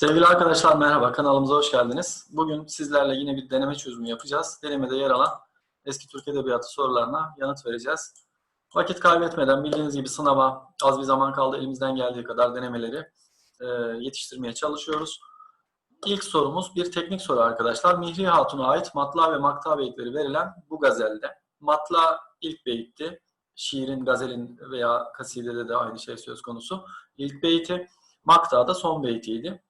Sevgili arkadaşlar merhaba, kanalımıza hoş geldiniz. Bugün sizlerle yine bir deneme çözümü yapacağız. Denemede yer alan eski Türk Edebiyatı sorularına yanıt vereceğiz. Vakit kaybetmeden bildiğiniz gibi sınava az bir zaman kaldı. Elimizden geldiği kadar denemeleri e, yetiştirmeye çalışıyoruz. İlk sorumuz bir teknik soru arkadaşlar. Mihri Hatun'a ait matla ve makta beyitleri verilen bu gazelde. Matla ilk beyitti. Şiirin, gazelin veya kasidede de aynı şey söz konusu. İlk beyti, makta da son beytiydi.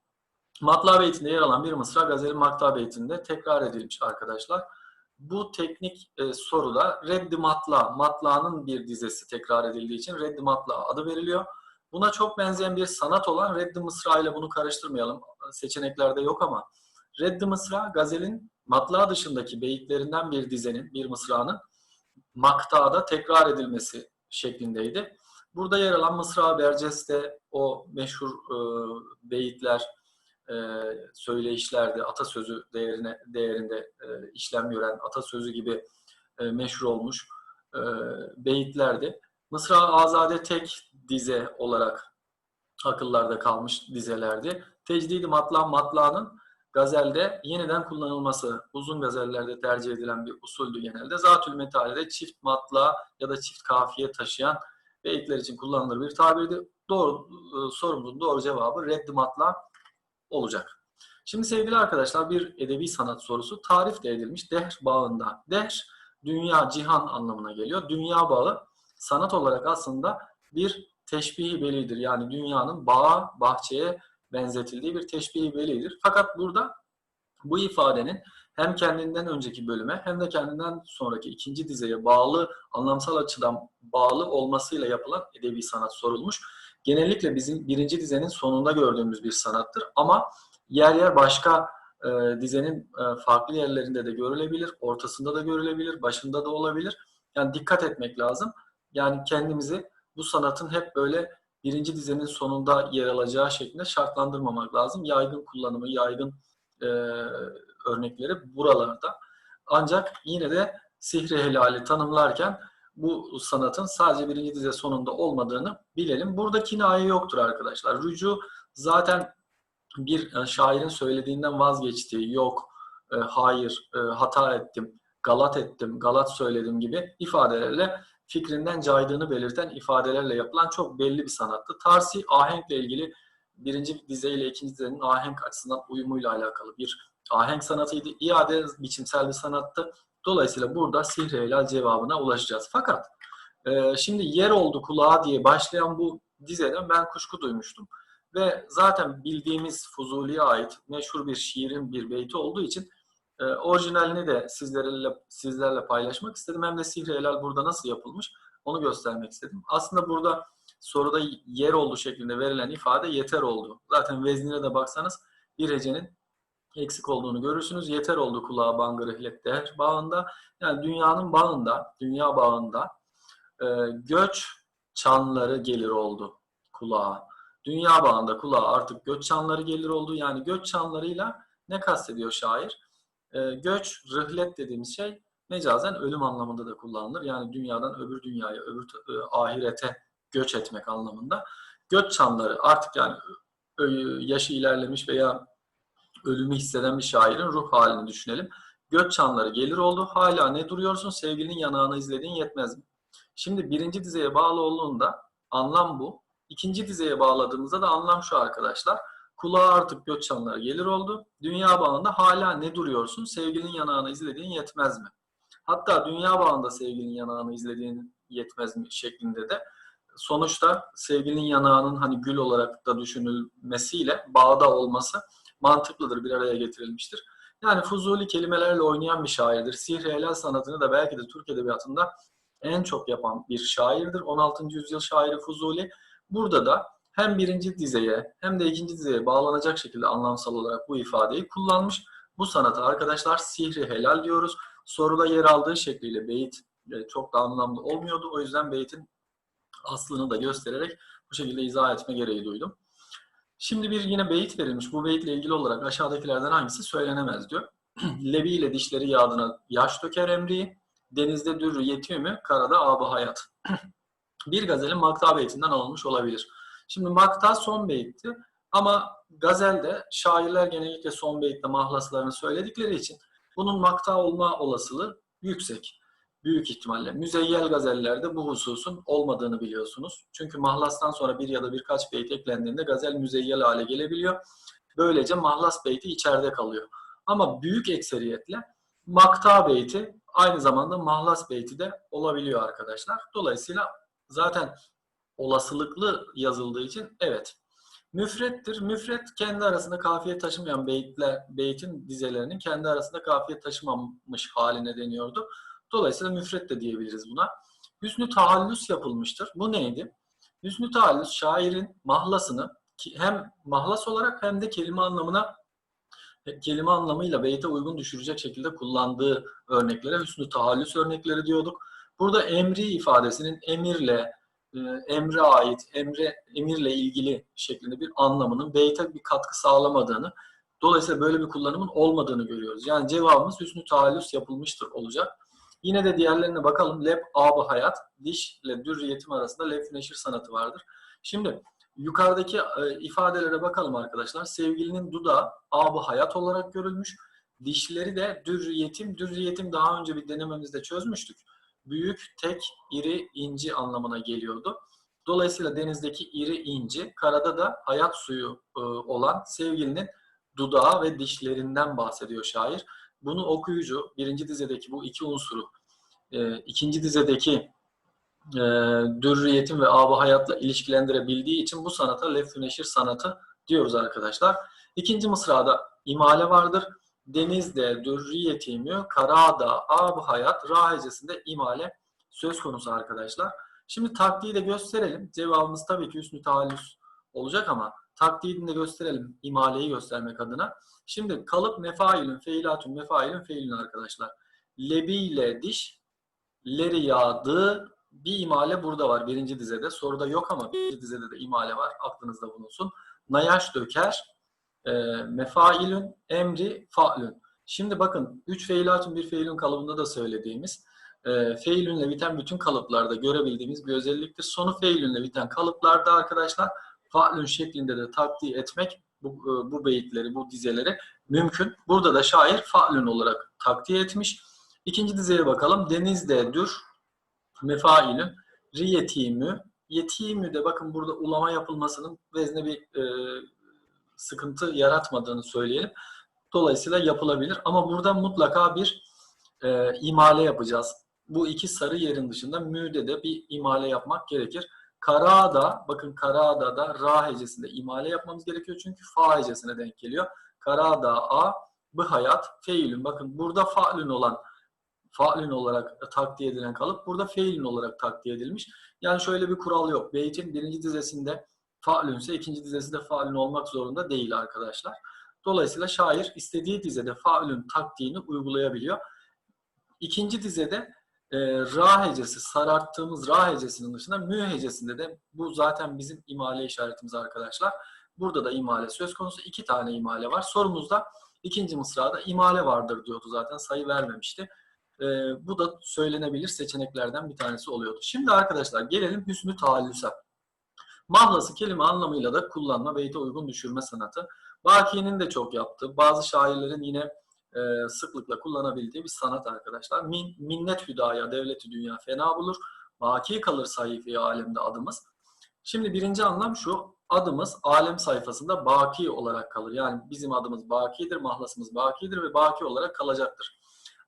Matla beytinde yer alan bir mısra gazelin makta beytinde tekrar edilmiş arkadaşlar. Bu teknik e, soruda reddi matla, matla'nın bir dizesi tekrar edildiği için reddi matla adı veriliyor. Buna çok benzeyen bir sanat olan reddi mısra ile bunu karıştırmayalım. Seçeneklerde yok ama reddi mısra gazelin matla dışındaki beyitlerinden bir dizenin, bir mısranın maktada tekrar edilmesi şeklindeydi. Burada yer alan Mısra Berces'te o meşhur e, beyitler, e, söyleyişlerde, atasözü değerine değerinde e, işlem gören atasözü gibi e, meşhur olmuş e, beyitlerdi. Mısra Azade tek dize olarak akıllarda kalmış dizelerdi. Tecdidi matla matlanın gazelde yeniden kullanılması uzun gazellerde tercih edilen bir usuldü genelde. Zatül metalede çift matla ya da çift kafiye taşıyan beyitler için kullanılır bir tabirdi. Doğru e, sorumuzun doğru cevabı reddi matla olacak. Şimdi sevgili arkadaşlar bir edebi sanat sorusu tarif de edilmiş dehr bağında. Dehr dünya, cihan anlamına geliyor. Dünya bağı sanat olarak aslında bir teşbihi belidir. Yani dünyanın bağa, bahçeye benzetildiği bir teşbihi belidir. Fakat burada bu ifadenin hem kendinden önceki bölüme hem de kendinden sonraki ikinci dizeye bağlı, anlamsal açıdan bağlı olmasıyla yapılan edebi sanat sorulmuş. Genellikle bizim birinci dizenin sonunda gördüğümüz bir sanattır ama yer yer başka e, dizenin e, farklı yerlerinde de görülebilir, ortasında da görülebilir, başında da olabilir. Yani dikkat etmek lazım. Yani kendimizi bu sanatın hep böyle birinci dizenin sonunda yer alacağı şeklinde şartlandırmamak lazım. Yaygın kullanımı, yaygın e, örnekleri buralarda. Ancak yine de sihri helali tanımlarken bu sanatın sadece birinci dize sonunda olmadığını bilelim. Burada kinaye yoktur arkadaşlar. Rücu zaten bir şairin söylediğinden vazgeçtiği, yok, e, hayır, e, hata ettim, galat ettim, galat söyledim gibi ifadelerle fikrinden caydığını belirten ifadelerle yapılan çok belli bir sanattı. Tarsi ahenkle ilgili birinci dize ile ikinci dizenin ahenk açısından uyumuyla alakalı bir ahenk sanatıydı. İade biçimsel bir sanattı. Dolayısıyla burada sihre helal cevabına ulaşacağız. Fakat e, şimdi yer oldu kulağa diye başlayan bu dizeden ben kuşku duymuştum. Ve zaten bildiğimiz Fuzuli'ye ait meşhur bir şiirin bir beyti olduğu için e, orijinalini de sizlerle sizlerle paylaşmak istedim. Hem de sihre helal burada nasıl yapılmış onu göstermek istedim. Aslında burada soruda yer oldu şeklinde verilen ifade yeter oldu. Zaten veznine de baksanız bir hecenin eksik olduğunu görürsünüz. Yeter oldu kulağa bangır ihlet der bağında. Yani dünyanın bağında, dünya bağında e, göç çanları gelir oldu kulağa. Dünya bağında kulağa artık göç çanları gelir oldu. Yani göç çanlarıyla ne kastediyor şair? E, göç, rıhlet dediğimiz şey mecazen ölüm anlamında da kullanılır. Yani dünyadan öbür dünyaya, öbür e, ahirete göç etmek anlamında. Göç çanları artık yani yaşı ilerlemiş veya ölümü hisseden bir şairin ruh halini düşünelim. Göç çanları gelir oldu. Hala ne duruyorsun? Sevgilinin yanağını izlediğin yetmez mi? Şimdi birinci dizeye bağlı olduğunda anlam bu. İkinci dizeye bağladığımızda da anlam şu arkadaşlar. Kulağa artık göç çanları gelir oldu. Dünya bağında hala ne duruyorsun? Sevgilinin yanağını izlediğin yetmez mi? Hatta dünya bağında sevgilinin yanağını izlediğin yetmez mi şeklinde de sonuçta sevgilinin yanağının hani gül olarak da düşünülmesiyle bağda olması mantıklıdır, bir araya getirilmiştir. Yani Fuzuli kelimelerle oynayan bir şairdir. Sihr helal sanatını da belki de Türk Edebiyatı'nda en çok yapan bir şairdir. 16. yüzyıl şairi Fuzuli. Burada da hem birinci dizeye hem de ikinci dizeye bağlanacak şekilde anlamsal olarak bu ifadeyi kullanmış. Bu sanata arkadaşlar sihri helal diyoruz. Soruda yer aldığı şekliyle beyit e, çok da anlamlı olmuyordu. O yüzden beytin aslını da göstererek bu şekilde izah etme gereği duydum. Şimdi bir yine beyit verilmiş. Bu beyitle ilgili olarak aşağıdakilerden hangisi söylenemez diyor. Levi ile dişleri yağdına yaş döker emri, denizde dürrü yetiyor mu, karada abı hayat. bir gazelin makta beytinden alınmış olabilir. Şimdi makta son beyitti ama gazelde şairler genellikle son beytte mahlaslarını söyledikleri için bunun makta olma olasılığı yüksek. Büyük ihtimalle. Müzeyyel gazellerde bu hususun olmadığını biliyorsunuz. Çünkü mahlastan sonra bir ya da birkaç beyt eklendiğinde gazel müzeyyel hale gelebiliyor. Böylece mahlas beyti içeride kalıyor. Ama büyük ekseriyetle makta beyti aynı zamanda mahlas beyti de olabiliyor arkadaşlar. Dolayısıyla zaten olasılıklı yazıldığı için evet. Müfrettir. Müfret kendi arasında kafiye taşımayan beytler, beytin dizelerinin kendi arasında kafiye taşımamış haline deniyordu. Dolayısıyla müfret de diyebiliriz buna. Hüsnü tahallüs yapılmıştır. Bu neydi? Hüsnü tahallüs şairin mahlasını hem mahlas olarak hem de kelime anlamına kelime anlamıyla beyte uygun düşürecek şekilde kullandığı örneklere hüsnü tahallüs örnekleri diyorduk. Burada emri ifadesinin emirle, e, emre ait, emre, emirle ilgili şeklinde bir anlamının beyte bir katkı sağlamadığını, dolayısıyla böyle bir kullanımın olmadığını görüyoruz. Yani cevabımız hüsnü tahallüs yapılmıştır olacak. Yine de diğerlerine bakalım. Leb, abı hayat, diş ile dür yetim arasında lef neşir sanatı vardır. Şimdi yukarıdaki e, ifadelere bakalım arkadaşlar. Sevgilinin dudağı abı hayat olarak görülmüş. Dişleri de dür yetim. Dür yetim daha önce bir denememizde çözmüştük. Büyük, tek, iri, inci anlamına geliyordu. Dolayısıyla denizdeki iri inci, karada da hayat suyu e, olan sevgilinin dudağı ve dişlerinden bahsediyor şair bunu okuyucu birinci dizedeki bu iki unsuru e, ikinci dizedeki e, dürriyetin ve abı hayatla ilişkilendirebildiği için bu sanata lef neşir sanatı diyoruz arkadaşlar. İkinci mısrada imale vardır. Denizde dürriyetimi, karada abı hayat, ra imale söz konusu arkadaşlar. Şimdi taktiği de gösterelim. Cevabımız tabii ki üst tahallüs olacak ama taktiğini de gösterelim imaleyi göstermek adına. Şimdi kalıp mefailün, feilatün, mefailün, feilün arkadaşlar. Lebi ile diş, leri yağdı, bir imale burada var birinci dizede. Soruda yok ama birinci dizede de imale var. Aklınızda bulunsun. Nayaş döker, e, mefailün, emri, failün. Şimdi bakın 3 feilatün bir feilün kalıbında da söylediğimiz e, feilünle biten bütün kalıplarda görebildiğimiz bir özelliktir. Sonu feilünle biten kalıplarda arkadaşlar failün şeklinde de takdir etmek bu, e, bu beyitleri, bu dizeleri mümkün. Burada da şair failün olarak takdir etmiş. İkinci dizeye bakalım. Denizde dür, mefailün, riyetimü, yetimü de bakın burada ulama yapılmasının vezne bir e, sıkıntı yaratmadığını söyleyelim. Dolayısıyla yapılabilir. Ama burada mutlaka bir e, imale yapacağız. Bu iki sarı yerin dışında müde de bir imale yapmak gerekir. Karada, bakın Karada da ra hecesinde imale yapmamız gerekiyor çünkü fa hecesine denk geliyor. Karada a, bu hayat, feilün. Bakın burada failün olan failün olarak takdir edilen kalıp burada feilün olarak takdir edilmiş. Yani şöyle bir kural yok. Beytin birinci dizesinde failünse ikinci dizesinde failün olmak zorunda değil arkadaşlar. Dolayısıyla şair istediği dizede failün taktiğini uygulayabiliyor. İkinci dizede e, ra hecesi, sararttığımız ra hecesinin dışında mü hecesinde de bu zaten bizim imale işaretimiz arkadaşlar. Burada da imale söz konusu. iki tane imale var. Sorumuzda ikinci mısrada imale vardır diyordu zaten. Sayı vermemişti. E, bu da söylenebilir seçeneklerden bir tanesi oluyordu. Şimdi arkadaşlar gelelim hüsnü taallüse. Mahlası kelime anlamıyla da kullanma, beyte uygun düşürme sanatı. Baki'nin de çok yaptığı, bazı şairlerin yine e, sıklıkla kullanabildiği bir sanat arkadaşlar. Min, minnet hüdaya, devleti dünya fena bulur. Baki kalır sayfaya alemde adımız. Şimdi birinci anlam şu, adımız alem sayfasında baki olarak kalır. Yani bizim adımız bakidir, mahlasımız bakidir ve baki olarak kalacaktır.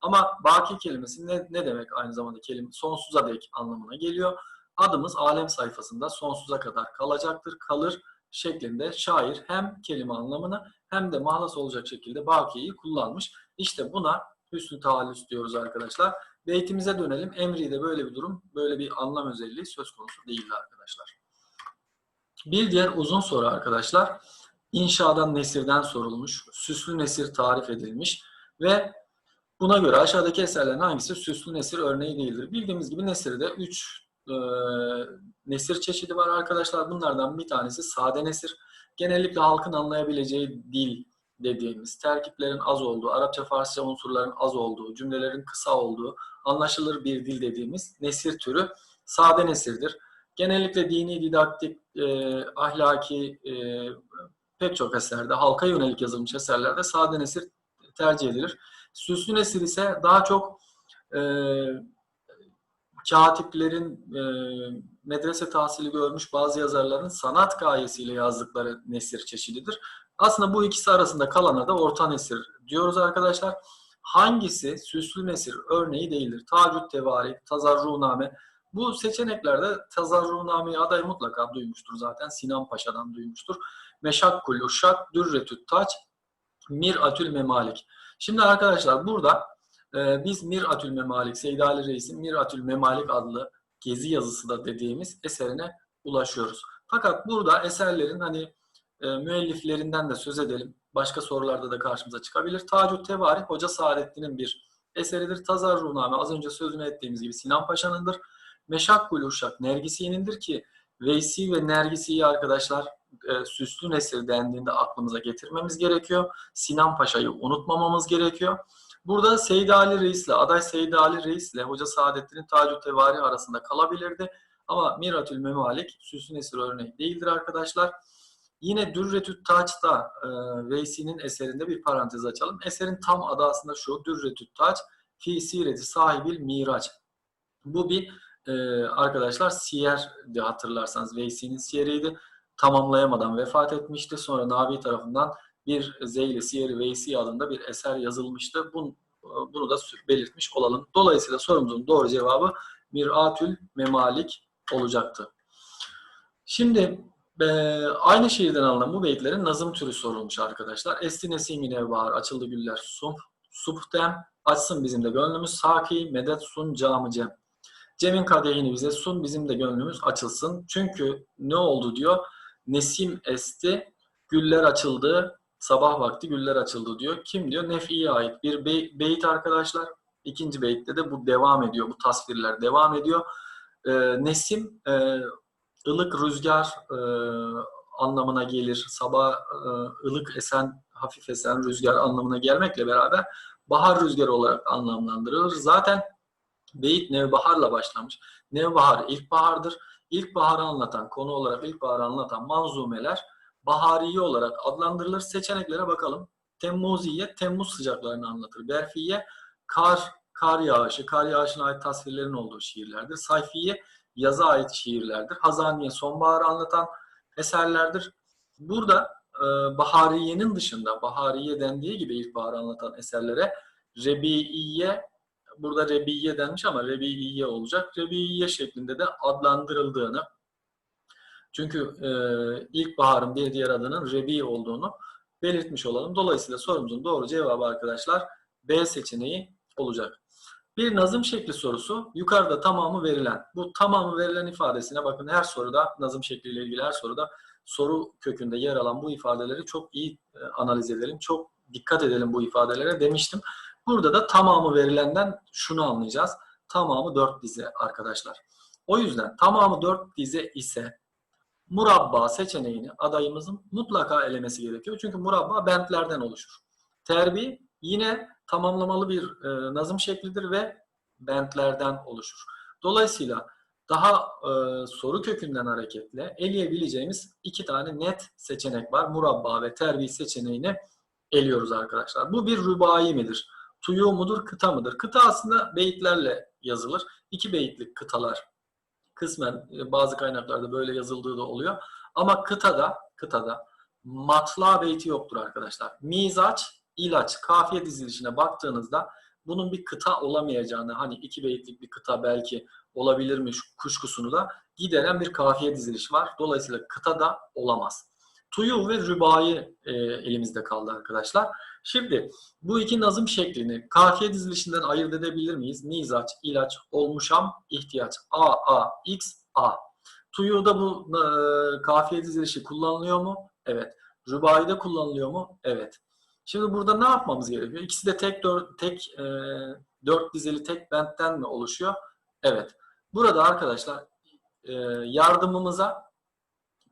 Ama baki kelimesi ne, ne demek aynı zamanda kelime? Sonsuza dek anlamına geliyor. Adımız alem sayfasında sonsuza kadar kalacaktır, kalır şeklinde şair hem kelime anlamını hem de mahlas olacak şekilde bakiyeyi kullanmış. İşte buna hüsnü taallüs diyoruz arkadaşlar. Beytimize dönelim. Emri'de böyle bir durum, böyle bir anlam özelliği söz konusu değildi arkadaşlar. Bir diğer uzun soru arkadaşlar. İnşadan nesirden sorulmuş. Süslü nesir tarif edilmiş ve buna göre aşağıdaki eserlerin hangisi süslü nesir örneği değildir? Bildiğimiz gibi nesirde 3 e, nesir çeşidi var arkadaşlar. Bunlardan bir tanesi sade nesir. Genellikle halkın anlayabileceği dil dediğimiz, terkiplerin az olduğu, Arapça, Farsça unsurların az olduğu, cümlelerin kısa olduğu, anlaşılır bir dil dediğimiz nesir türü sade nesirdir. Genellikle dini, didaktik, e, ahlaki, e, pek çok eserde, halka yönelik yazılmış eserlerde sade nesir tercih edilir. Süslü nesir ise daha çok e, katiplerin e, medrese tahsili görmüş bazı yazarların sanat gayesiyle yazdıkları nesir çeşididir. Aslında bu ikisi arasında kalana da orta nesir diyoruz arkadaşlar. Hangisi süslü nesir örneği değildir? Tacüt Tevarik, Tazarruname. Bu seçeneklerde Tazarruname'yi aday mutlaka duymuştur zaten. Sinan Paşa'dan duymuştur. Meşakkul Uşak, Dürretüt Taç, Mir'atül Memalik. Şimdi arkadaşlar burada e, biz Mir'atül Memalik, Seyyid Ali Reis'in Mir'atül Memalik adlı gezi yazısı da dediğimiz eserine ulaşıyoruz. Fakat burada eserlerin hani e, müelliflerinden de söz edelim. Başka sorularda da karşımıza çıkabilir. Tacüt Tevarih Hoca Saadettin'in bir eseridir. Tazarruname az önce sözünü ettiğimiz gibi Sinan Paşa'nındır. Meşakkul Uşak Nergisi'nindir ki Veysi ve Nergisi'yi arkadaşlar e, süslü nesir dendiğinde aklımıza getirmemiz gerekiyor. Sinan Paşa'yı unutmamamız gerekiyor. Burada Seyyid Ali Reis'le, aday Seyyid Ali Reis'le Hoca Saadettin'in Tacüt Tevari arasında kalabilirdi. Ama Miratül Memalik süslü nesir örneği değildir arkadaşlar. Yine Dürretü Taç'ta e, Veysi'nin eserinde bir parantez açalım. Eserin tam adı aslında şu. Dürretü Taç fi sireti sahibil miraç. Bu bir e, arkadaşlar siyerdi hatırlarsanız. Veysi'nin siyeriydi. Tamamlayamadan vefat etmişti. Sonra Nabi tarafından bir Zeyli Siyer Veysi adında bir eser yazılmıştı. Bunu, bunu da belirtmiş olalım. Dolayısıyla sorumuzun doğru cevabı Miratül Memalik olacaktı. Şimdi e, aynı şiirden alınan bu beyitlerin nazım türü sorulmuş arkadaşlar. Esti nesimi nevbahar, açıldı güller sum, subtem, açsın bizim de gönlümüz, saki, medet sun, camı cem. Cem'in kadehini bize sun, bizim de gönlümüz açılsın. Çünkü ne oldu diyor, nesim esti, güller açıldı, sabah vakti güller açıldı diyor. Kim diyor? Nefi'ye ait bir bey, beyit arkadaşlar. İkinci beytte de bu devam ediyor, bu tasvirler devam ediyor. E, nesim, e, ılık rüzgar e, anlamına gelir. Sabah e, ılık esen, hafif esen rüzgar anlamına gelmekle beraber bahar rüzgarı olarak anlamlandırılır. Zaten beyit nevbaharla başlamış. Nevbahar ilkbahardır. İlkbaharı anlatan, konu olarak ilkbaharı anlatan manzumeler bahariye olarak adlandırılır. Seçeneklere bakalım. Temmuziye, Temmuz sıcaklarını anlatır. Berfiye, kar, kar yağışı, kar yağışına ait tasvirlerin olduğu şiirlerdir. Sayfiye, yaza ait şiirlerdir. Hazaniye, sonbaharı anlatan eserlerdir. Burada e, Bahariye'nin dışında, Bahariye dendiği gibi ilkbaharı anlatan eserlere Rebiiye, burada Rebiye denmiş ama Rebiiye olacak. Rebiiye şeklinde de adlandırıldığını, çünkü e, ilkbaharın bir diğer adının Rebi olduğunu belirtmiş olalım. Dolayısıyla sorumuzun doğru cevabı arkadaşlar B seçeneği olacak. Bir nazım şekli sorusu yukarıda tamamı verilen. Bu tamamı verilen ifadesine bakın her soruda nazım şekliyle ilgili her soruda soru kökünde yer alan bu ifadeleri çok iyi e, analiz edelim. Çok dikkat edelim bu ifadelere demiştim. Burada da tamamı verilenden şunu anlayacağız. Tamamı dört dize arkadaşlar. O yüzden tamamı dört dize ise murabba seçeneğini adayımızın mutlaka elemesi gerekiyor. Çünkü murabba bentlerden oluşur. Terbi yine tamamlamalı bir e, nazım şeklidir ve bentlerden oluşur. Dolayısıyla daha e, soru kökünden hareketle eleyebileceğimiz iki tane net seçenek var. Murabba ve terbi seçeneğini eliyoruz arkadaşlar. Bu bir rübai midir? Tuyu mudur, kıta mıdır? Kıta aslında beyitlerle yazılır. İki beyitlik kıtalar kısmen e, bazı kaynaklarda böyle yazıldığı da oluyor. Ama kıtada, kıtada matla beyti yoktur arkadaşlar. Mizaç, ilaç, kafiye dizilişine baktığınızda bunun bir kıta olamayacağını, hani iki beyitlik bir kıta belki olabilirmiş kuşkusunu da gideren bir kafiye dizilişi var. Dolayısıyla kıta da olamaz. Tuyu ve rübayı e, elimizde kaldı arkadaşlar. Şimdi bu iki nazım şeklini kafiye dizilişinden ayırt edebilir miyiz? Mizaç, ilaç, olmuşam, ihtiyaç. A, A, X, A. Tuyu'da bu e, kafiye dizilişi kullanılıyor mu? Evet. Rübaide kullanılıyor mu? Evet. Şimdi burada ne yapmamız gerekiyor? İkisi de tek dört, tek e, dört dizeli tek bentten mi oluşuyor? Evet. Burada arkadaşlar e, yardımımıza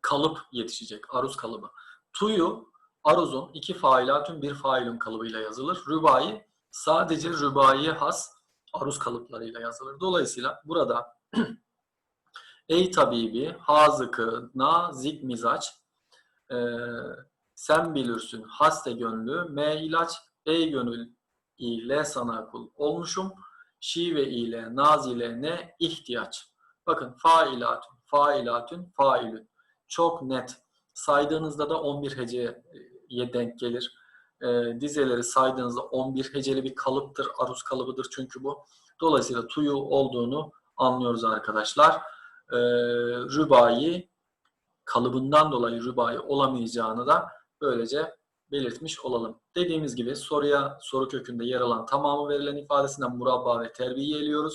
kalıp yetişecek. Aruz kalıbı. Tuyu aruzun iki failatün bir failün kalıbıyla yazılır. Rübai sadece rübaiye has aruz kalıplarıyla yazılır. Dolayısıyla burada ey tabibi, hazıkı, nazik mizaç, e, Sen bilirsin haste gönlü, M ilaç, ey gönül ile sana kul olmuşum. Şive ile, naz ile ne ihtiyaç. Bakın failatün, failatün, failün. Çok net. Saydığınızda da 11 heceye denk gelir. E, dizeleri saydığınızda 11 heceli bir kalıptır, aruz kalıbıdır çünkü bu. Dolayısıyla tuyu olduğunu anlıyoruz arkadaşlar. E, rübayi kalıbından dolayı rübayi olamayacağını da böylece belirtmiş olalım. Dediğimiz gibi soruya soru kökünde yer alan tamamı verilen ifadesinden murabba ve terbiye eliyoruz.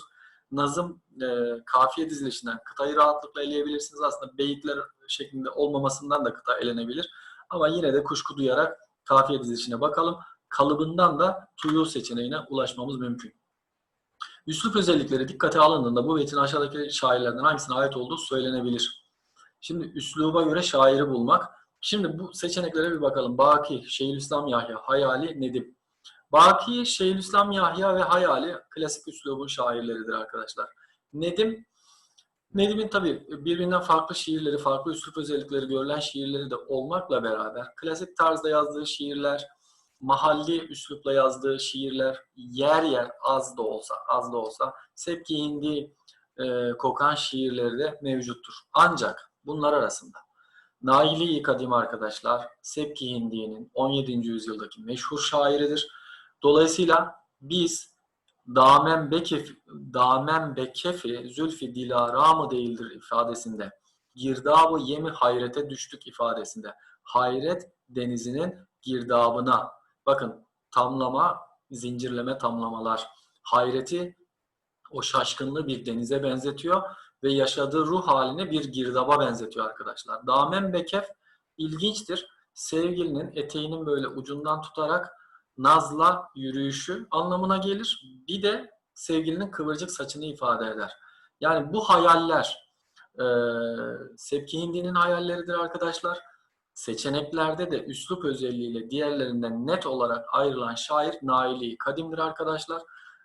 Nazım e, kafiye dizilişinden kıtayı rahatlıkla eleyebilirsiniz. Aslında beyitler şeklinde olmamasından da kıta elenebilir. Ama yine de kuşku duyarak kafiye dizilişine bakalım. Kalıbından da tuyu seçeneğine ulaşmamız mümkün. Üslup özellikleri dikkate alındığında bu beytin aşağıdaki şairlerden hangisine ait olduğu söylenebilir. Şimdi üsluba göre şairi bulmak. Şimdi bu seçeneklere bir bakalım. Baki, Şeyhülislam Yahya, Hayali, Nedim. Baki, Şeyhülislam Yahya ve Hayali klasik üslubun şairleridir arkadaşlar. Nedim, Nedim'in tabi birbirinden farklı şiirleri, farklı üslup özellikleri görülen şiirleri de olmakla beraber klasik tarzda yazdığı şiirler, mahalli üslupla yazdığı şiirler yer yer az da olsa, az da olsa sevki hindi e, kokan şiirleri de mevcuttur. Ancak bunlar arasında Naili Kadim arkadaşlar Sepki Hindi'nin 17. yüzyıldaki meşhur şairidir. Dolayısıyla biz Damen Bekef, Damen Bekefi Zülfi Dilara mı değildir ifadesinde. Girdabı yemi hayrete düştük ifadesinde. Hayret denizinin girdabına. Bakın tamlama, zincirleme tamlamalar. Hayreti o şaşkınlığı bir denize benzetiyor ve yaşadığı ruh haline bir girdaba benzetiyor arkadaşlar. Damen Bekef ilginçtir. Sevgilinin eteğinin böyle ucundan tutarak nazla yürüyüşü anlamına gelir. Bir de sevgilinin kıvırcık saçını ifade eder. Yani bu hayaller e, Sepki Hindi'nin hayalleridir arkadaşlar. Seçeneklerde de üslup özelliğiyle diğerlerinden net olarak ayrılan şair Naili Kadim'dir arkadaşlar.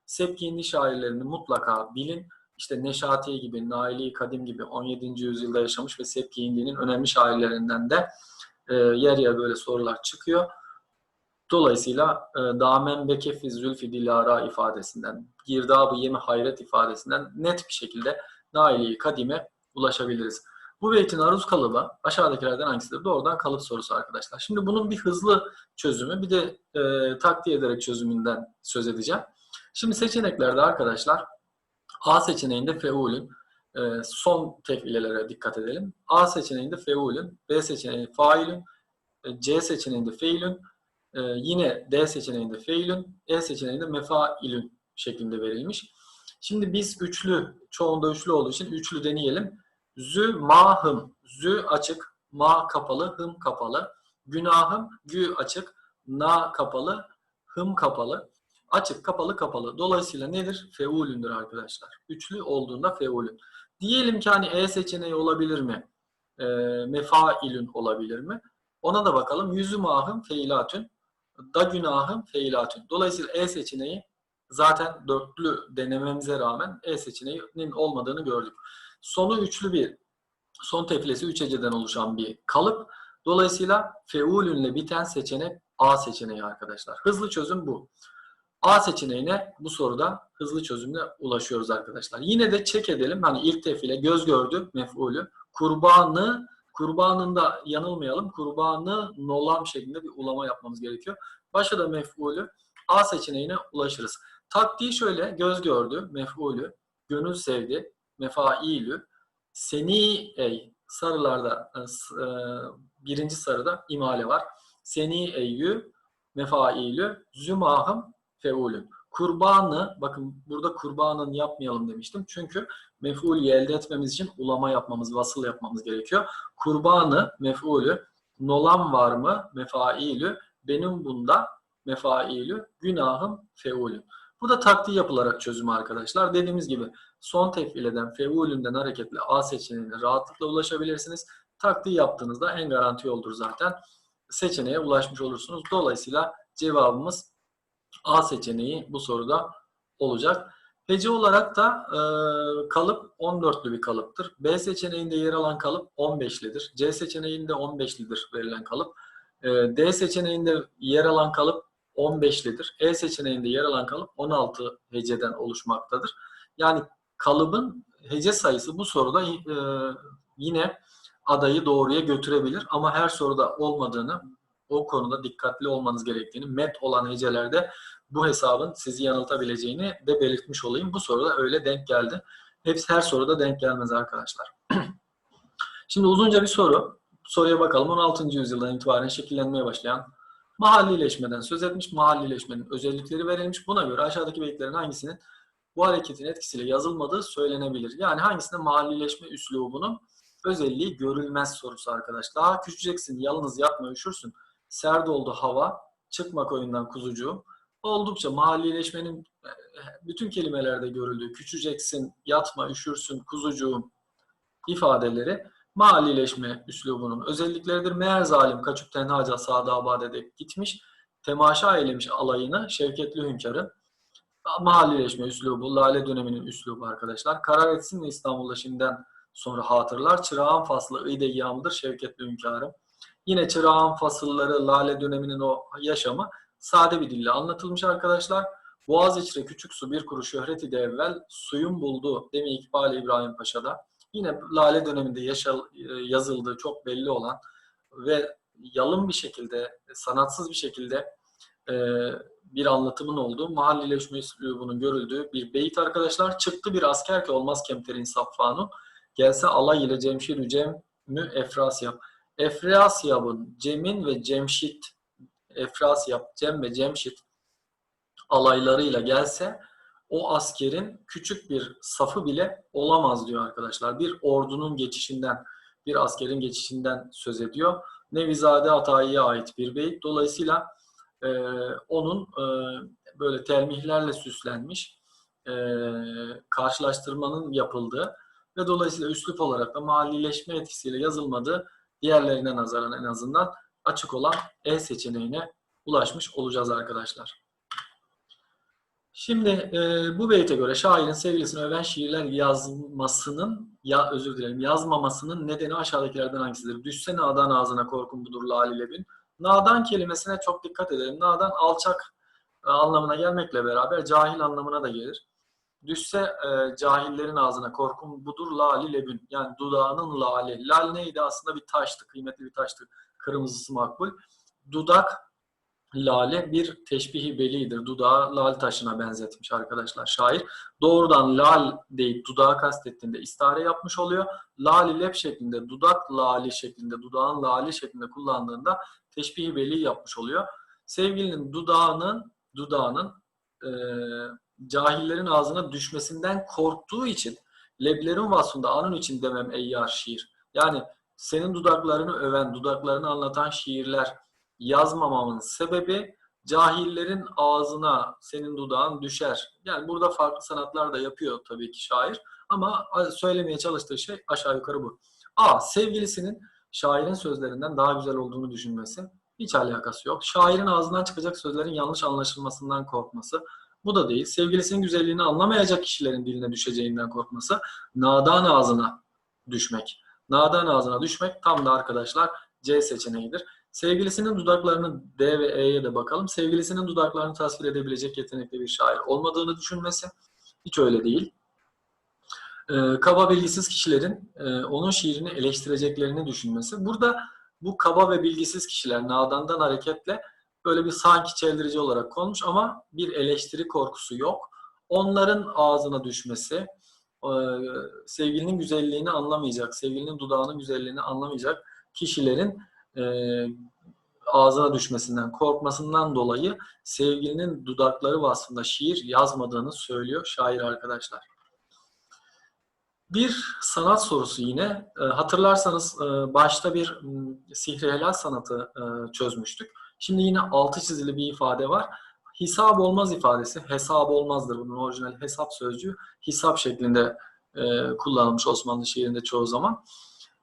Sepki Hindi şairlerini mutlaka bilin. İşte Neşati gibi, Naili Kadim gibi 17. yüzyılda yaşamış ve Sepki Hindi'nin önemli şairlerinden de e, yer yer böyle sorular çıkıyor. Dolayısıyla e, Damen Bekefi Zülfi Dilara ifadesinden, Girdabı Yemi Hayret ifadesinden net bir şekilde Naili Kadim'e ulaşabiliriz. Bu beytin aruz kalıbı aşağıdakilerden hangisidir? Doğrudan kalıp sorusu arkadaşlar. Şimdi bunun bir hızlı çözümü bir de e, takviye ederek çözümünden söz edeceğim. Şimdi seçeneklerde arkadaşlar A seçeneğinde feulün, e, son tefilelere dikkat edelim. A seçeneğinde feulün, B seçeneğinde failün, e, C seçeneğinde feilün, e, yine D seçeneğinde feilün, E seçeneğinde mefailün şeklinde verilmiş. Şimdi biz üçlü, çoğunda üçlü olduğu için üçlü deneyelim. Zü, ma, hım. Zü açık, ma kapalı, hım kapalı. Günahım, gü açık, na kapalı, hım kapalı. Açık, kapalı, kapalı. Dolayısıyla nedir? Feulündür arkadaşlar. Üçlü olduğunda feulün. Diyelim ki hani E seçeneği olabilir mi? E, mefailün olabilir mi? Ona da bakalım. Yüzü mahım feilatün. Da günahım feilatün. Dolayısıyla E seçeneği zaten dörtlü denememize rağmen E seçeneğinin olmadığını gördük. Sonu üçlü bir son tefilesi üç heceden oluşan bir kalıp. Dolayısıyla feulünle biten seçenek A seçeneği arkadaşlar. Hızlı çözüm bu. A seçeneğine bu soruda hızlı çözümle ulaşıyoruz arkadaşlar. Yine de çek edelim. Hani ilk tefile göz gördü mef'ulü. Kurbanı kurbanında yanılmayalım. Kurbanı nolam şeklinde bir ulama yapmamız gerekiyor. Başta da mef'ulü A seçeneğine ulaşırız. Taktiği şöyle göz gördü mef'ulü, gönül sevdi, mefailü, seni ey sarılarda e, birinci sarıda imale var. Seni eyyü mefailü zümahım feulün. Kurbanı, bakın burada kurbanın yapmayalım demiştim. Çünkü mef'ulü elde etmemiz için ulama yapmamız, vasıl yapmamız gerekiyor. Kurbanı, mef'ulü, nolam var mı, mefailü, benim bunda mefailü, günahım feulü. Bu da taktiği yapılarak çözümü arkadaşlar. Dediğimiz gibi son tefileden, feulünden hareketle A seçeneğine rahatlıkla ulaşabilirsiniz. Taktiği yaptığınızda en garanti yoldur zaten. Seçeneğe ulaşmış olursunuz. Dolayısıyla cevabımız A seçeneği bu soruda olacak. Hece olarak da e, kalıp 14'lü bir kalıptır. B seçeneğinde yer alan kalıp 15'lidir. C seçeneğinde 15'lidir verilen kalıp. E, D seçeneğinde yer alan kalıp 15'lidir. E seçeneğinde yer alan kalıp 16 heceden oluşmaktadır. Yani kalıbın hece sayısı bu soruda e, yine adayı doğruya götürebilir ama her soruda olmadığını o konuda dikkatli olmanız gerektiğini met olan hecelerde bu hesabın sizi yanıltabileceğini de belirtmiş olayım. Bu soruda öyle denk geldi. Hepsi her soruda denk gelmez arkadaşlar. Şimdi uzunca bir soru. Soruya bakalım. 16. yüzyıldan itibaren şekillenmeye başlayan mahallileşmeden söz etmiş. Mahallileşmenin özellikleri verilmiş. Buna göre aşağıdaki beyitlerin hangisinin bu hareketin etkisiyle yazılmadığı söylenebilir. Yani hangisinde mahallileşme üslubunun özelliği görülmez sorusu arkadaş. Daha küçüceksin, yalnız yatma, üşürsün. Sert oldu hava, çıkma koyundan kuzucuğum. Oldukça mahallileşmenin bütün kelimelerde görüldüğü küçüceksin, yatma, üşürsün, kuzucuğum ifadeleri mahallileşme üslubunun özellikleridir. Meğer zalim kaçıp tenhaca sağda abad gitmiş, temaşa eylemiş alayını Şevketli Hünkâr'ın mahallileşme üslubu, Lale döneminin üslubu arkadaşlar. Karar etsin mi İstanbul'da şimdiden sonra hatırlar. Çırağan faslı ıyde yağmıdır Şevketli Hünkâr'ım. Yine çırağan fasılları, Lale döneminin o yaşamı sade bir dille anlatılmış arkadaşlar. Boğaz içre küçük su bir kuru şöhreti de evvel suyun buldu demi İkbal İbrahim Paşa'da. Yine Lale döneminde yaşal, yazıldığı çok belli olan ve yalın bir şekilde, sanatsız bir şekilde e, bir anlatımın olduğu, mahallileşme bunun görüldüğü bir beyit arkadaşlar. Çıktı bir asker ki olmaz kemterin saffanun. Gelse alay ile cemşir cem mü efrasyap. Efrasyap'ın Cem'in ve Cemşit Efrasyap, Cem ve Cemşit alaylarıyla gelse o askerin küçük bir safı bile olamaz diyor arkadaşlar. Bir ordunun geçişinden, bir askerin geçişinden söz ediyor. Nevizade Atayi'ye ait bir beyit. Dolayısıyla e, onun e, böyle telmihlerle süslenmiş e, karşılaştırmanın yapıldığı ve dolayısıyla üslup olarak da mahallileşme etkisiyle yazılmadığı diğerlerine nazaran en azından açık olan E seçeneğine ulaşmış olacağız arkadaşlar. Şimdi e, bu beyte göre şairin sevgilisini öven şiirler yazmasının ya özür dilerim yazmamasının nedeni aşağıdakilerden hangisidir? Düşse nadan ağzına korkun budur lali bin. Nadan kelimesine çok dikkat edelim. Nadan alçak e, anlamına gelmekle beraber cahil anlamına da gelir. Düşse e, cahillerin ağzına korkun budur lali lebün. Yani dudağının lali. Lal neydi? Aslında bir taştı, kıymetli bir taştı. Kırmızısı makbul. Dudak lale bir teşbihi belidir. Dudağı lal taşına benzetmiş arkadaşlar şair. Doğrudan lal deyip dudağı kastettiğinde istare yapmış oluyor. Lali lep şeklinde, dudak lali şeklinde, dudağın lali şeklinde kullandığında teşbihi beli yapmış oluyor. Sevgilinin dudağının dudağının e, cahillerin ağzına düşmesinden korktuğu için leblerin vasfında anın için demem eyyar şiir. Yani senin dudaklarını öven, dudaklarını anlatan şiirler yazmamamın sebebi cahillerin ağzına senin dudağın düşer. Yani burada farklı sanatlar da yapıyor tabii ki şair. Ama söylemeye çalıştığı şey aşağı yukarı bu. A. Sevgilisinin şairin sözlerinden daha güzel olduğunu düşünmesi. Hiç alakası yok. Şairin ağzından çıkacak sözlerin yanlış anlaşılmasından korkması. Bu da değil. Sevgilisinin güzelliğini anlamayacak kişilerin diline düşeceğinden korkması. Nadan ağzına düşmek. Nadan ağzına düşmek tam da arkadaşlar C seçeneğidir. Sevgilisinin dudaklarını D ve E'ye de bakalım. Sevgilisinin dudaklarını tasvir edebilecek yetenekli bir şair olmadığını düşünmesi hiç öyle değil. Ee, kaba bilgisiz kişilerin e, onun şiirini eleştireceklerini düşünmesi. Burada bu kaba ve bilgisiz kişiler nadandan hareketle böyle bir sanki çeldirici olarak konmuş ama bir eleştiri korkusu yok. Onların ağzına düşmesi, e, sevgilinin güzelliğini anlamayacak, sevgilinin dudağının güzelliğini anlamayacak kişilerin e, ağzına düşmesinden, korkmasından dolayı sevgilinin dudakları vasfında şiir yazmadığını söylüyor şair arkadaşlar. Bir sanat sorusu yine. E, hatırlarsanız başta bir sihri helal sanatı çözmüştük. Şimdi yine altı çizili bir ifade var. Hisap olmaz ifadesi, hesap olmazdır bunun orijinal hesap sözcüğü. Hisap şeklinde e, kullanılmış Osmanlı şiirinde çoğu zaman.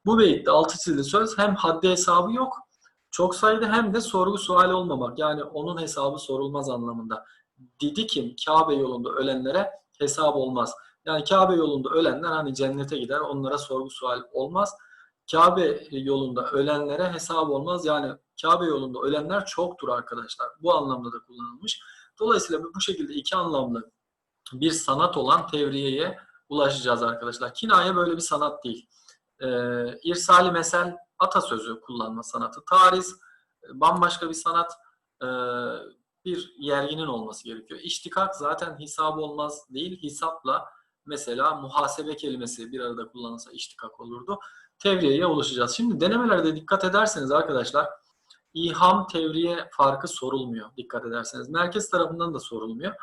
Bu beytte altı çizili söz hem haddi hesabı yok, çok sayıda hem de sorgu sual olmamak. Yani onun hesabı sorulmaz anlamında. Dedi ki Kabe yolunda ölenlere hesap olmaz. Yani Kabe yolunda ölenler hani cennete gider, onlara sorgu sual olmaz. Kabe yolunda ölenlere hesap olmaz. Yani Kabe yolunda ölenler çoktur arkadaşlar. Bu anlamda da kullanılmış. Dolayısıyla bu şekilde iki anlamlı bir sanat olan tevriyeye ulaşacağız arkadaşlar. Kinaye böyle bir sanat değil. Ee, irsali mesel atasözü kullanma sanatı. Tariz bambaşka bir sanat. Ee, bir yerginin olması gerekiyor. İştikak zaten hesap olmaz değil. Hesapla mesela muhasebe kelimesi bir arada kullanılsa iştikak olurdu. Tevriyeye ulaşacağız. Şimdi denemelerde dikkat ederseniz arkadaşlar İham tevriye farkı sorulmuyor dikkat ederseniz. Merkez tarafından da sorulmuyor.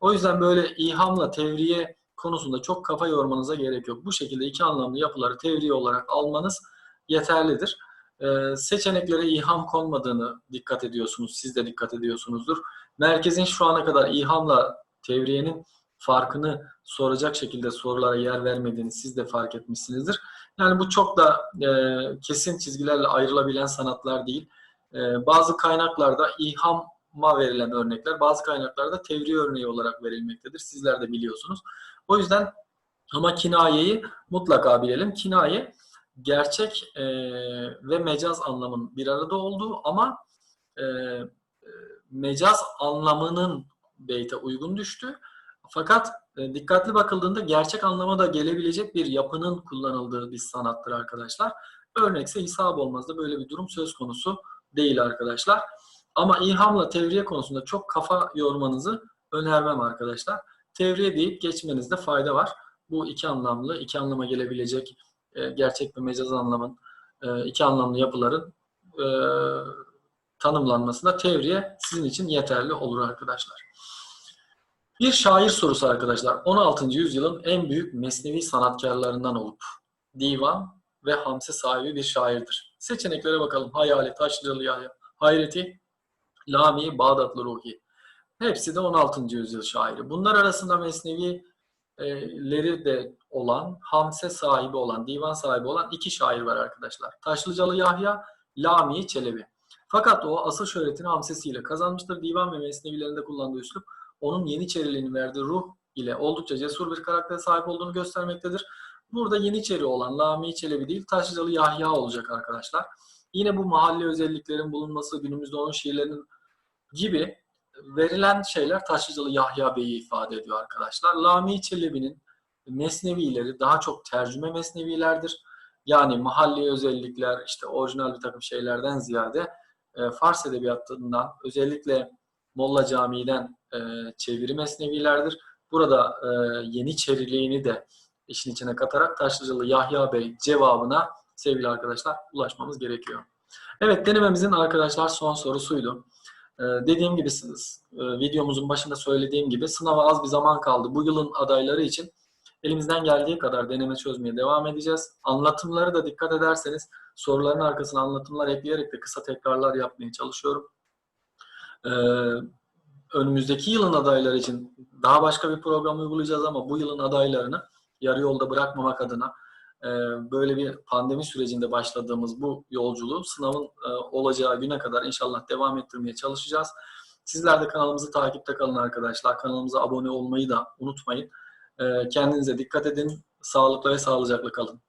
O yüzden böyle ihamla tevriye konusunda çok kafa yormanıza gerek yok. Bu şekilde iki anlamlı yapıları tevriye olarak almanız yeterlidir. Ee, seçeneklere iham konmadığını dikkat ediyorsunuz. Siz de dikkat ediyorsunuzdur. Merkezin şu ana kadar ihamla tevriyenin farkını soracak şekilde sorulara yer vermediğini siz de fark etmişsinizdir. Yani bu çok da e, kesin çizgilerle ayrılabilen sanatlar değil. E, bazı kaynaklarda ihama verilen örnekler, bazı kaynaklarda tevri örneği olarak verilmektedir. Sizler de biliyorsunuz. O yüzden ama kinayeyi mutlaka bilelim. Kinaye gerçek e, ve mecaz anlamın bir arada olduğu ama e, mecaz anlamının beyte uygun düştü. Fakat e, dikkatli bakıldığında gerçek anlama da gelebilecek bir yapının kullanıldığı bir sanattır arkadaşlar. Örnekse hesap olmazda böyle bir durum söz konusu değil arkadaşlar. Ama ilhamla tevriye konusunda çok kafa yormanızı önermem arkadaşlar. Tevriye deyip geçmenizde fayda var. Bu iki anlamlı, iki anlama gelebilecek e, gerçek ve mecaz anlamın, e, iki anlamlı yapıların e, tanımlanmasında tevriye sizin için yeterli olur arkadaşlar. Bir şair sorusu arkadaşlar. 16. yüzyılın en büyük mesnevi sanatkarlarından olup divan ve hamse sahibi bir şairdir. Seçeneklere bakalım. Hayali, Taşlıcalı Yahya, Hayreti, Lami, Bağdatlı Ruhi. Hepsi de 16. yüzyıl şairi. Bunlar arasında mesnevileri de olan, hamse sahibi olan, divan sahibi olan iki şair var arkadaşlar. Taşlıcalı Yahya, Lami Çelebi. Fakat o asıl şöhretini hamsesiyle kazanmıştır. Divan ve mesnevilerinde kullandığı üslup onun Yeniçeriliğini verdiği ruh ile oldukça cesur bir karaktere sahip olduğunu göstermektedir. Burada Yeniçeri olan Lami Çelebi değil Taşlıcalı Yahya olacak arkadaşlar. Yine bu mahalle özelliklerin bulunması günümüzde onun şiirlerinin gibi verilen şeyler Taşlıcalı Yahya Bey'i ifade ediyor arkadaşlar. Lami Çelebi'nin mesnevileri daha çok tercüme mesnevilerdir. Yani mahalli özellikler, işte orijinal bir takım şeylerden ziyade e, Fars edebiyatından özellikle Molla Camii'den e, çeviri mesnevilerdir. Burada e, Yeniçeriliğini de işin içine katarak Taşlıcalı Yahya Bey cevabına sevgili arkadaşlar ulaşmamız gerekiyor. Evet denememizin arkadaşlar son sorusuydu. Ee, dediğim gibi e, videomuzun başında söylediğim gibi sınava az bir zaman kaldı. Bu yılın adayları için elimizden geldiği kadar deneme çözmeye devam edeceğiz. Anlatımları da dikkat ederseniz soruların arkasına anlatımlar ekleyerek de kısa tekrarlar yapmaya çalışıyorum. Ee, önümüzdeki yılın adayları için daha başka bir program uygulayacağız ama bu yılın adaylarını yarı yolda bırakmamak adına e, böyle bir pandemi sürecinde başladığımız bu yolculuğu sınavın e, olacağı güne kadar inşallah devam ettirmeye çalışacağız. Sizler de kanalımızı takipte kalın arkadaşlar. Kanalımıza abone olmayı da unutmayın. E, kendinize dikkat edin. Sağlıklı ve sağlıcakla kalın.